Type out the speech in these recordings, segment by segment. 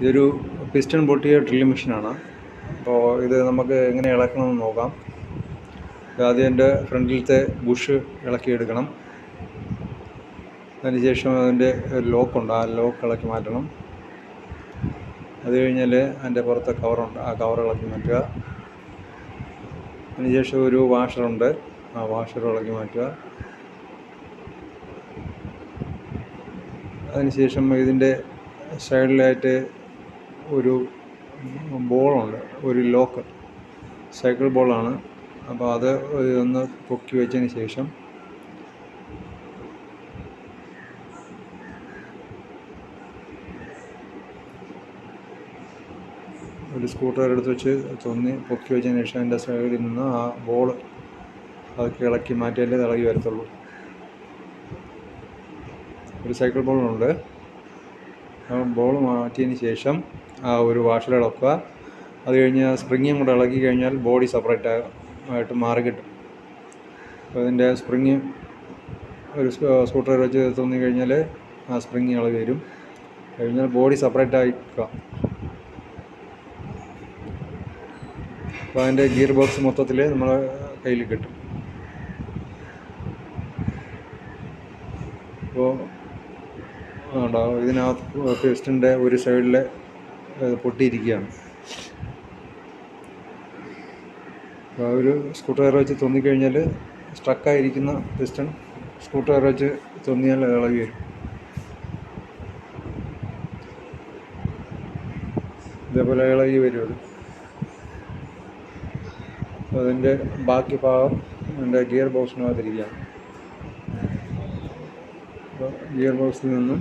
ഇതൊരു പിസ്റ്റൺ പൊട്ടിയ ഡ്രില്ലിംഗ് മെഷീനാണ് അപ്പോൾ ഇത് നമുക്ക് എങ്ങനെ ഇളക്കണമെന്ന് നോക്കാം. ആദ്യം എന്റെ ഫ്രണ്ടിലത്തെ ബുഷ് ഇളക്കിയെടുക്കണം. അതിനുശേഷം അതിന്റെ ഒരു ലോക്കുണ്ട് ആ ലോക്ക് ഇളക്കി മാറ്റണം. അത് കഴിഞ്ഞാൽ അതിന്റെ പുറത്തെ കവറുണ്ട് ആ കവർ ഇളക്കി മാറ്റുക. അതിനുശേഷം ഒരു വാഷറുണ്ട് ആ വാഷർ ഇളക്കി മാറ്റുക. അതിനുശേഷം ഇതിന്റെ സൈഡിലായിട്ട് ഒരു ബോളുണ്ട് ഒരു ലോക്ക് സൈക്കിൾ ബോളാണ്. അപ്പോൾ അത് ഒന്ന് പൊക്കി വെച്ചതിന് ശേഷം ഒരു സ്കൂട്ടർ എടുത്ത് വെച്ച് തൊന്നി പൊക്കി വെച്ചതിന് ശേഷം അതിന്റെ സൈഡിൽ നിന്ന് ആ ബോൾ അത് കിളക്കി മാറ്റിയാലേ ഇളകി വരത്തുള്ളൂ. ഒരു സൈക്കിൾ ബോളുണ്ട്. ബോൾ മാറ്റിയതിന് ശേഷം ആ ഒരു വാഷിൽ ഇളക്കുക അത് കഴിഞ്ഞ് സ്പ്രിങ്ങും കൂടെ ഇളക്കി കഴിഞ്ഞാൽ ബോഡി സെപ്പറേറ്റ് ആയിട്ട് മാറി കിട്ടും. അതിന്റെ സ്പ്രിങ് ഒരു സ്കൂട്ടർ വെച്ച് തോന്നി കഴിഞ്ഞാൽ ആ സ്പ്രിങ് ഇളകി വരും. കഴിഞ്ഞാൽ ബോഡി സെപ്പറേറ്റ് ആയിക്കുക അപ്പോൾ അതിന്റെ ഗിയർ ബോക്സ് മൊത്തത്തിൽ നമ്മൾ കയ്യിൽ കിട്ടും. അപ്പോൾ ഉണ്ടാവും ഇതിനകത്ത് പിസ്റ്റന്റെ ഒരു സൈഡിൽ പൊട്ടിയിരിക്കുകയാണ്. ഒരു സ്ക്രൂ ഡ്രൈവർ വെച്ച് തൊന്നിക്കഴിഞ്ഞാൽ സ്ട്രക്കായിരിക്കുന്ന പിസ്റ്റൺ സ്ക്രൂ ഡ്രൈവർ വെച്ച് തൊന്നിയാൽ ഇളകി വരും. ഇതേപോലെ ഇളകി വരും അത്. അതിന്റെ ബാക്കി ഭാഗം എന്റെ ഗിയർ ബോക്സിനകത്തിരിക്കുകയാണ് ഗിയർ ബോക്സിൽ നിന്നും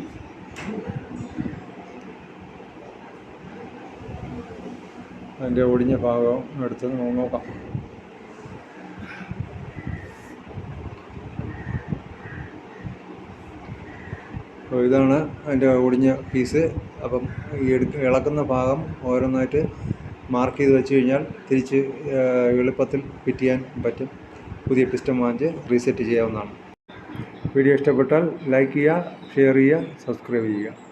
അതിന്റെ ഒടിഞ്ഞ ഭാഗം എടുത്ത് നമുക്ക് നോക്കാം. അപ്പോൾ ഇതാണ് അതിന്റെ ഒടിഞ്ഞ പീസ്. അപ്പം ഈ എടുക്ക ഇളക്കുന്ന ഭാഗം ഓരോന്നായിട്ട് മാർക്ക് ചെയ്ത് വെച്ച് കഴിഞ്ഞാൽ തിരിച്ച് എളുപ്പത്തിൽ ഫിറ്റ് ചെയ്യാൻ പറ്റും. പുതിയ പിസ്റ്റം വാങ്ങിച്ച് റീസെറ്റ് ചെയ്യാവുന്നതാണ്. വീഡിയോ ഇഷ്ടപ്പെട്ടാൽ ലൈക്ക് ചെയ്യുക ഷെയർ ചെയ്യുക സബ്സ്ക്രൈബ് ചെയ്യുക